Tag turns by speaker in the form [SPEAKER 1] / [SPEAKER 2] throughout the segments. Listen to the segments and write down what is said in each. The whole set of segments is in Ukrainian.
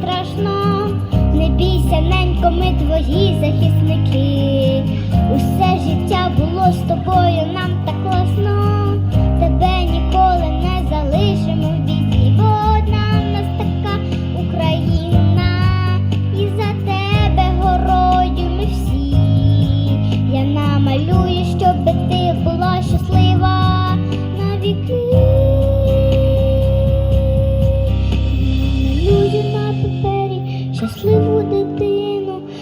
[SPEAKER 1] страшно. Не бійся, ненько, ми твої захисники.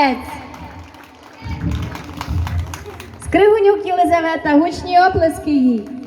[SPEAKER 2] Молодець! Єлизавета, гучні оплески їй.